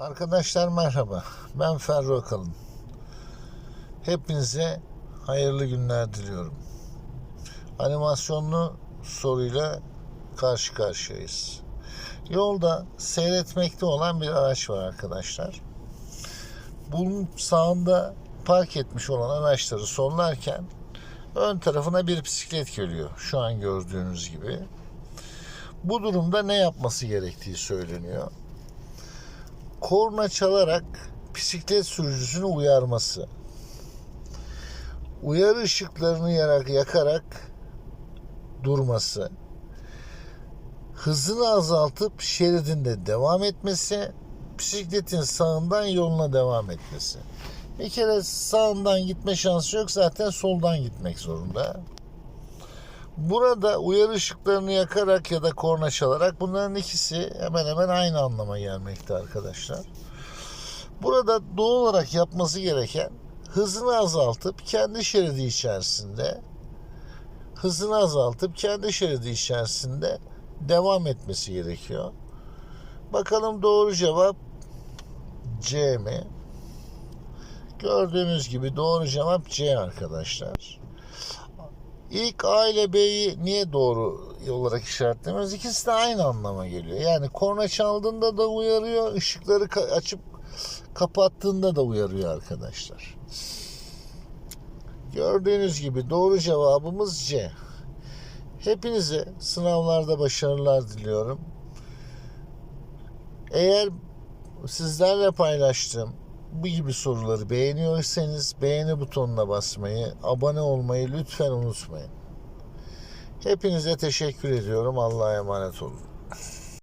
Arkadaşlar merhaba. Ben Ferro Akalın. Hepinize hayırlı günler diliyorum. Animasyonlu soruyla karşı karşıyayız. Yolda seyretmekte olan bir araç var arkadaşlar. Bunun sağında park etmiş olan araçları sollarken ön tarafına bir bisiklet geliyor. Şu an gördüğünüz gibi. Bu durumda ne yapması gerektiği söyleniyor korna çalarak bisiklet sürücüsünü uyarması. Uyarı ışıklarını yarak, yakarak durması. Hızını azaltıp şeridinde devam etmesi. Bisikletin sağından yoluna devam etmesi. Bir kere sağından gitme şansı yok zaten soldan gitmek zorunda. Burada uyarı ışıklarını yakarak ya da korna çalarak bunların ikisi hemen hemen aynı anlama gelmekte arkadaşlar. Burada doğal olarak yapması gereken hızını azaltıp kendi şeridi içerisinde hızını azaltıp kendi şeridi içerisinde devam etmesi gerekiyor. Bakalım doğru cevap C mi? Gördüğünüz gibi doğru cevap C arkadaşlar. İlk A ile B'yi niye doğru olarak işaretlemiyoruz? İkisi de aynı anlama geliyor. Yani korna çaldığında da uyarıyor, ışıkları açıp kapattığında da uyarıyor arkadaşlar. Gördüğünüz gibi doğru cevabımız C. Hepinize sınavlarda başarılar diliyorum. Eğer sizlerle paylaştığım bu gibi soruları beğeniyorsanız beğeni butonuna basmayı, abone olmayı lütfen unutmayın. Hepinize teşekkür ediyorum. Allah'a emanet olun.